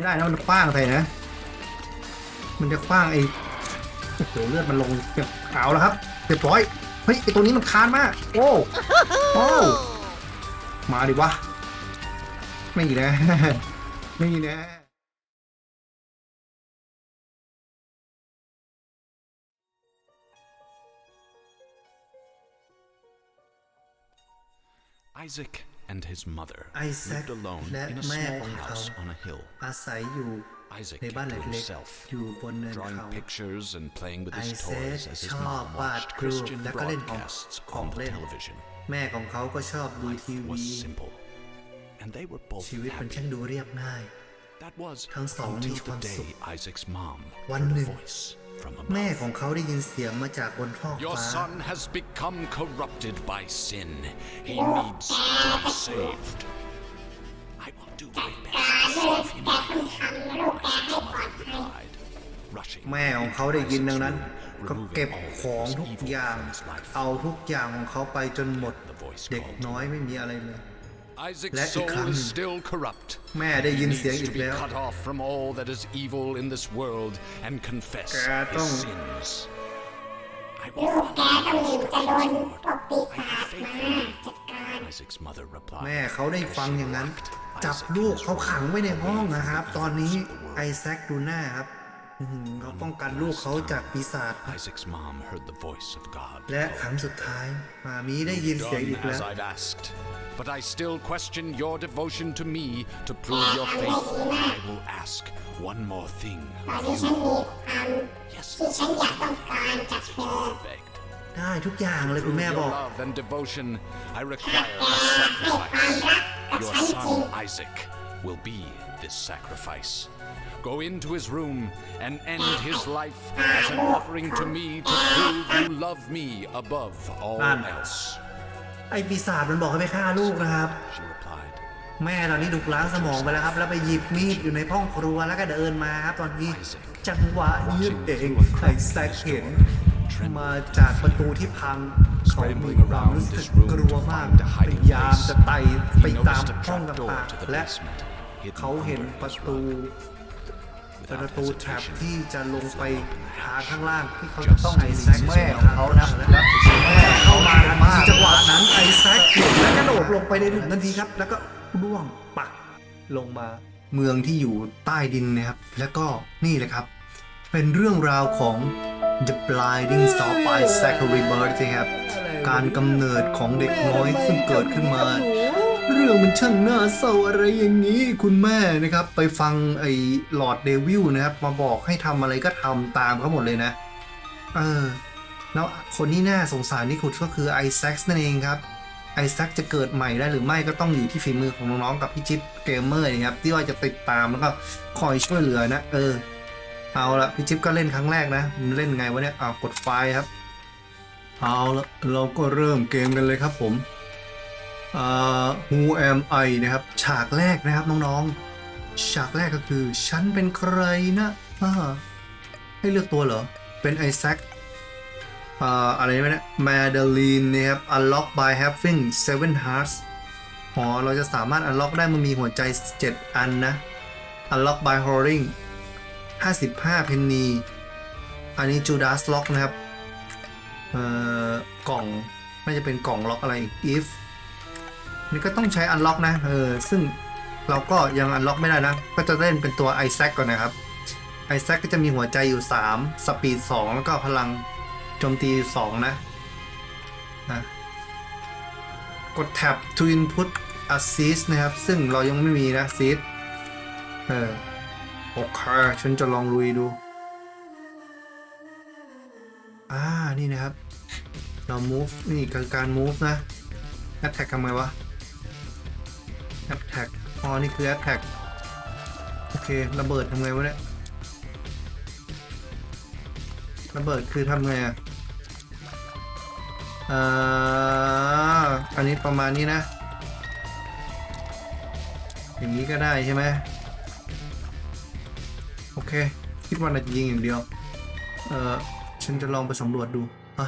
ไม่ได้นะมันคว้างใส่นะ มันจะคว้างไอ้โอ้โหเลือดมันลงเอาวแล้วครับเรียบร้อยเฮ้ยไอ้ตัวนี้มันคานมาก โอ้โอ้มาดิวะไม่นะไม่นะ Isaac and his mother ไอแซค lived alone และ in a แม่ small ของเขา house on a hill. อาศัยอยู่ Isaac ในบ้าน kept to เล็ก himself, ๆ อยู่บนเนิน drawing เขา pictures and playing with ไอ his แซค toys as his ชอบ mom วาด watched รูป Christian แล้วก็เล่นของ broadcasts ของ on เล่น television. แม่ของเขาก็ชอบดู Life ทีวี was simple, and they were both ชีวิตมันช่าง happy. ดูเรียบง่าย That was ทั้งสองมี until ควา the มสุข day Isaac's mom วัน heard หนึ่ a ง voice from แม่ above. ของเขาได้ยินเสียงมาจากบนท้อง Your ฟ้า son has become corrupted by sin. He needs to be saved. I will do my best to save him. Isaac's mother replied, rushing แม่ของเขาได้ยินดังนั้น removing ก็เก็บ all that ของ was ทุก evil อย่าง from his life. เอาทุกอย่างของเขาไปจนหมด The voice เด็ก called. น้อยไม่มีอะไรเลย Isaac's และอีกครั้ง soul ห is นึ่ง still corrupt. แม่ได้ยิน He เสียง needs อี to ก be แล้ว cut off from all that is evil in this world and confess แกต้อง his sins. I will follow your instructions, Lord. I have faith in you. Isaac's mother replied. แม่เขาได้ฟังอย่างนั้น Isaac จับ in ลูก his เขาขังไว้ในห้องนะครับ ตอนนี้ of the world. ไอแซคดูหน้าครับอื้อหือ เขาป้องกันลูกเขาจากปีศาจ Isaac's mom heard the voice of God. และครั้งสุดท้ายมามีได้ยินเสียงอี Done กแล้ as ว I've asked, but I still question your devotion to me to prove your faith. I will ask one more thing. ตอนนี้ฉันมีความ Yes, ที่ฉันอยากต้องการจากเธอ mother begged. ได้ทุกอย่างเลยคุณแม่ Through บอ your ก love and devotion, I require a sacrifice. Your son Isaac Will be this sacrifice. Go into his room and end his life as an offering to me to prove you love me above all Man. else. ไอปีศาจมันบอกให้ไปฆ่าลูกนะครับ She replied. แม่ตอนนี้ถูกล้างสมองไปแล้วครับ แล้วไปหยิบมีดอยู่ในห้องครัวแล้วก็เดินมาครับตอนนี้ จังหวะนี้เองไอแซคเห็นมาจากประตูที่พังเขามีความรู้สึกกลัวมากพยายามจะไต่ไป He ตาม noticed a ห้อง trap door ต่าง to the ๆและ basement, hidden เขาเห็น under ประ his ตู rug. ประ Without ตูแทรป hesitation, ที่จะลงไป he flung open the ทาง hatch. ข้างล่างที่เขาจะต้องไอแซคแม่ของเขานะแล้วแม่เข้ามาทันทีจังหวะนั้นไอแซคเห็นและกระโดดลงไปในหลุมทันทีครับ แล้วก็ร่วงปักลงมา เมืองที่อยู่ใต้ดินนะครับ แล้วก็นี่เลยครับ เป็นเรื่องราวของ The Blinding Star by Zachary Bird นะครับการกำเนิดของเด็กน้อยซึ่งเกิดขึ้นมา เรื่องมันช่างน่าเศร้าอะไรอย่างนี้ คุณแม่นะครับ ไปฟังไอ้หลอดเดวิลนะครับ มาบอกให้ทำอะไรก็ทำตามเขาหมดเลยนะ เออ แล้วคนที่น่าสงสารที่สุดก็คือไอแซคนั่นเองครับ ไอแซคจะเกิดใหม่ได้หรือไม่ก็ต้องอยู่ที่ฝีมือของน้องๆกับพี่จิ๊บเกมเมอร์นะครับ ที่ว่าจะติดตามแล้วก็คอยช่วยเหลือนะ เออ เอาละพี่จิ๊บก็เล่นครั้งแรกนะมันเล่นไงวะเนี่ยเอากดไฟครับ เอาละเราก็เริ่มเกมกันเลยครับผม Who am I นะครับ ฉากแรกนะครับน้องๆ ฉากแรกก็คือ ฉันเป็นใครนะให้เลือกตัวเหรอ เป็นไอแซคอะไรนี่ย Madeline นะครับ unlock by having seven hearts อ๋อเราจะสามารถ unlock ได้มันมีหัวใจ 7 อันนะ unlock by holding 55 penny อันนี้ Judas lock นะครับ เอ่อ กล่อง น่าจะเป็นกล่องล็อกอะไรอีก if นี่ก็ต้องใช้ unlock นะเออซึ่งเราก็ยัง unlock ไม่ได้นะ ก็จะเล่นเป็นตัว Isaac ก่อนนะครับ Isaac ก็จะมีหัวใจอยู่3 speed 2แล้วก็พลังโจมตีสองนะนะกดแท็บ to input assist นะครับ ซึ่งเรายังไม่มีนะ assist เออโอเคฉันจะลองลุยดู อ่า นี่นะครับ เรา move นี่คือการ move นะ attack ทำไงวะ อ๋อนี่คือ attack โอเค ระเบิดทำไงวะเนี่ย ระเบิดคือทำไงอะอ่าอันนี้ประมาณนี้นะ อย่างนี้ก็ได้ใช่ไหมโอเค คิดว่าน่าจะยิงอย่างเดียว เออฉันจะลองไปสำรวจดูอะ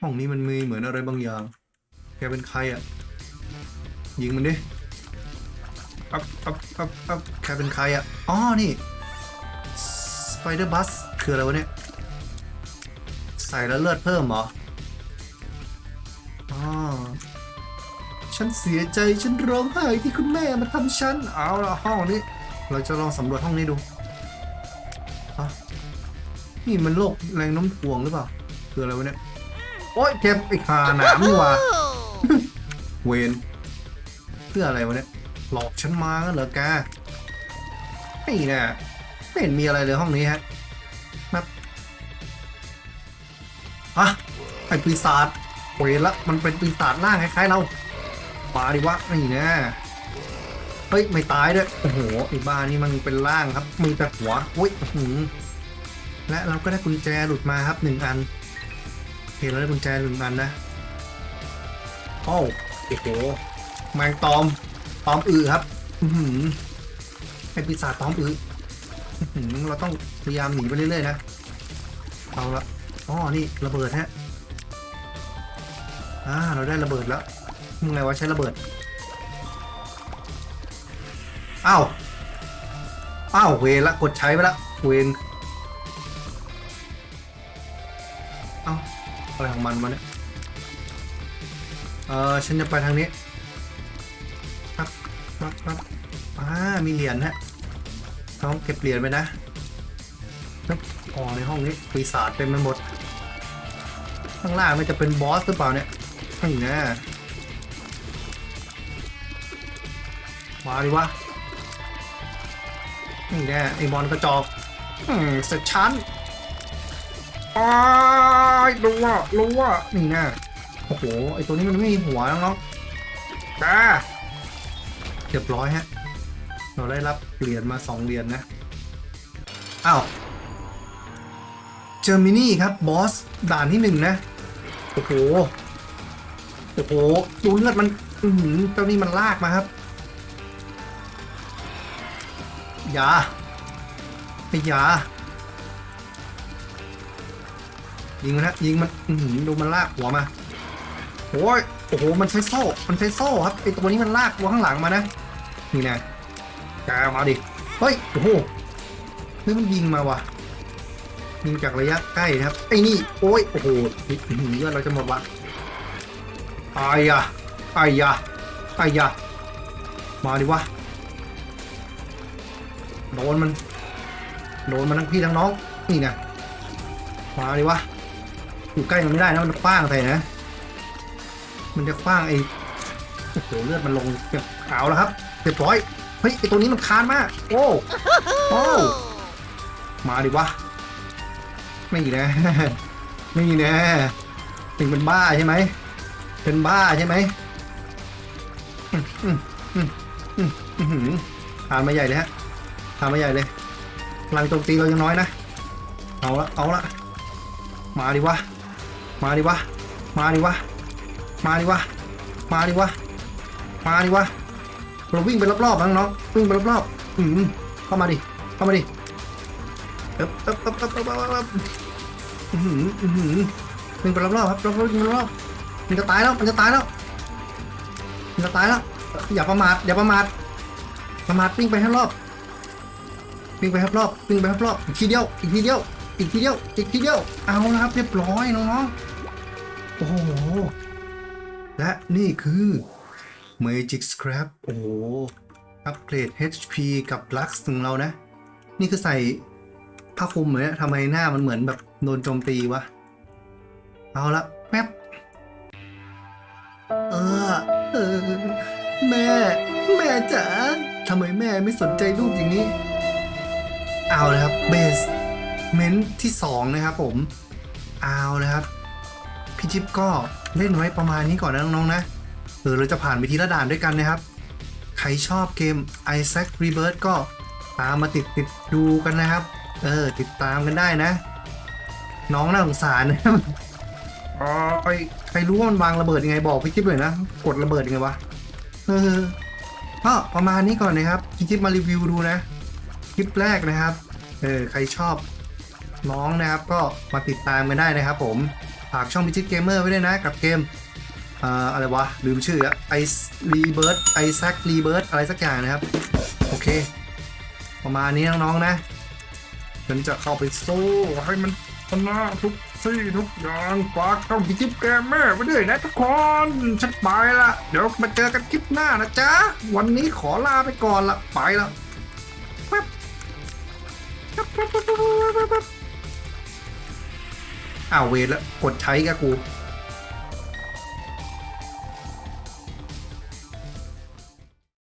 ห้องนี้มันมีเหมือนอะไรบางอย่าง แกเป็นใครอะ ยิงมันดิ อัพอัพอัพอัพใครเป็นใครอะ อ๋อ นี่ สไปเดอร์บัส คืออะไรวะเนี่ย ใส่แล้วเลือดเพิ่มเหรอ อ๋อ ฉันเสียใจ ฉันร้องไห้ที่คุณแม่มาทำฉัน เอาละห้องนี้ เราจะลองสำรวจห้องนี้ดูอนี่มันโรคแรงน้มถ่วงหรือเปล่า คืออะไรวะเนี่ย โอ๊ยเจ็บไอ้ขาหนามนี่ว่าเวนเพื่ออะไรวะเนี่ย หลอกฉันมาเหรอแกไม่นะไม่เห็นมีอะไรเลยห้องนี้ฮะนับอะไอปีศาจเวนละมันเป็นปีศาจล่างคล้ายๆเรามาดิวะนี่นะเฮ้ยไม่ตายด้วยโอ้โหไอ้บ้านี่มันเป็นล่างครับมีแต่หัวอุ้ยหือและเราก็ได้กุญแจหลุดมาครับหนึ่งอันเห็นแล้วได้กุญแจหนึ่งอันนะโอ้าโอ้โหแมงตอม ตอมอือครับ อือหือไอปีศาจตอมอืออื้อหือเราต้องพยายามหนีไปเรื่อยๆนะเอาละอ๋อนี่ระเบิดฮะอ่าเราได้ระเบิดแล้วมึงไงวะใช้ระเบิดอ้าวอ้าวเวรละกดใช้ไปละเวนเอ้าอะไรของมันวะเนี่ยเออฉันจะไปทางนี้ ครับครับอ่ามีเหรียญฮะต้องเก็บเหรียญไปนะแล้วอ๋อในห้องนี้ปีศาจเต็มไปหมด ข้างล่างมันจะเป็นบอสหรือเปล่าเนี่ยนี่นะมาดิวะนี่แน่ไอ้บอลกระจอกอืมเสร็จชั้นอ้ายรู้ว่ารู้ว่านี่แน่โอ้โห ไอ้ตัวนี้มันไม่มีหัวน้องๆจ้า เรียบร้อยฮะ เราได้รับเหรียญมาสองเหรียญนะอ้าว เจอมินี่ครับ บอส ด่านที่หนึ่งนะ โอ้โห โอ้โหดูเลือดมัน อือหือเจ้านี่มันลากมาครับ อย่าไอ้อย่ายิงมันฮะยิงมัน อือหือดูมันลากหัวมาโอ้ย โอ้โห มันใช้โซ่ มันใช้โซ่ครับไอตัวนี้มันลากตัวข้างหลังมานะ นี่นะแกมาดิ เฮ้ย โอ้โหเฮ้ยมันยิงมาว่ะ ยิงจากระยะใกล้นะครับ ไอ้นี่ โอ้ย โอ้โหเลือดเราจะหมดวะไอ้ยะไอ้ยะไอ้ยะมาดิวะ โดนมัน โดนมันทั้งพี่ทั้งน้อง นี่นะมาดิวะ อยู่ใกล้มันไม่ได้นะ มันคว้างใส่นะ มันจะคว้างไอ้โอ้โหเลือดมันลงเอาแล้วครับเรียบร้อยเฮ้ยไอตัวนี้มันคานมากโอ้โอ้มาดิวะไม่นะไม่นะถึงเป็นบ้าใช่ไหมเป็นบ้าใช่ไหมอืมอืมอืมอืมอื้อหือทานมาใหญ่เลยฮะทานมาใหญ่เลยพลังโจมตีเรายังน้อยนะ เอาละ เอาละ มาดิวะ มาดิวะ มาดิวะ มาดิวะ มาดิวะ มาดิวะ เราวิ่งไปรอบๆนะน้องๆวิ่งไปรอบๆอืมเข้ามาดิ เข้ามาดิเอ๊บเอ๊บเอ๊บเอ๊บเอ๊บเอ๊บเอ๊บอือหืออือหือวิ่งไปรอบๆครับรอบๆวิ่งไปรอบๆมันจะตายแล้ว มันจะตายแล้ว มันจะตายแล้ว อย่าประมาท อย่าประมาท ประมาทวิ่งไปให้รอบวิ่งไปให้รอบวิ่งไปให้รอบอีกทีเดียว อีกทีเดียว อีกทีเดียว อีกทีเดียว เอาละครับเรียบร้อยน้องๆโอ้โห และนี่คือ Magic Scrap โอ้โห อัปเกรด HP กับ Lux ของเรานะ นี่คือใส่ผ้าคลุมเหมือนเนี่ยทำไมหน้ามันเหมือนแบบโดนโจมตีวะ เอาละแป๊บ เออ เออ แม่ แม่จ๋าทำไมแม่ไม่สนใจลูกอย่างนี้ เอาเลยครับ เบสเมนที่ 2 นะครับผม เอาเลยครับ พี่จิ๊บก็เล่นไว้ประมาณนี้ก่อนนะน้องๆนะเออเราจะผ่านไปทีละด่านด้วยกันนะครับ ใครชอบเกม Isaac Rebirth ก็ตามมาติดติดดูกันนะครับ เออ ติดตามกันได้นะ น้องน่าสงสารนะครับอ๋อใครใครรู้ว่ามันวางระเบิดยังไงบอกพี่จิ๊บเลยนะ กดระเบิดยังไงวะเออก็ประมาณนี้ก่อนนะครับพี่จิ๊บมารีวิวดูนะคลิปแรกนะครับ เออ ใครชอบน้องนะครับก็มาติดตามกันได้นะครับผม ฝากช่องพิจิตเกมเมอร์ไว้ด้วยนะกับเกมอ่าอะไรวะ ลืมชื่ออะไอรีเบิร์ดไอแซครีเบิร์ดอะไรสักอย่างนะครับ โอเค ประมาณนี้น้อง ๆ นะฉันจะเข้าไปสู้ให้มันชนะทุกซี่ทุกอย่างฝากช่องพิจิปแกมแม่ไว้ด้วยนะทุกคน ฉันไปละเดี๋ยวมาเจอกันคลิปหน้านะจ๊ะ วันนี้ขอลาไปก่อนละไปละแอ้าวเวรแล้วกดใช้กับกู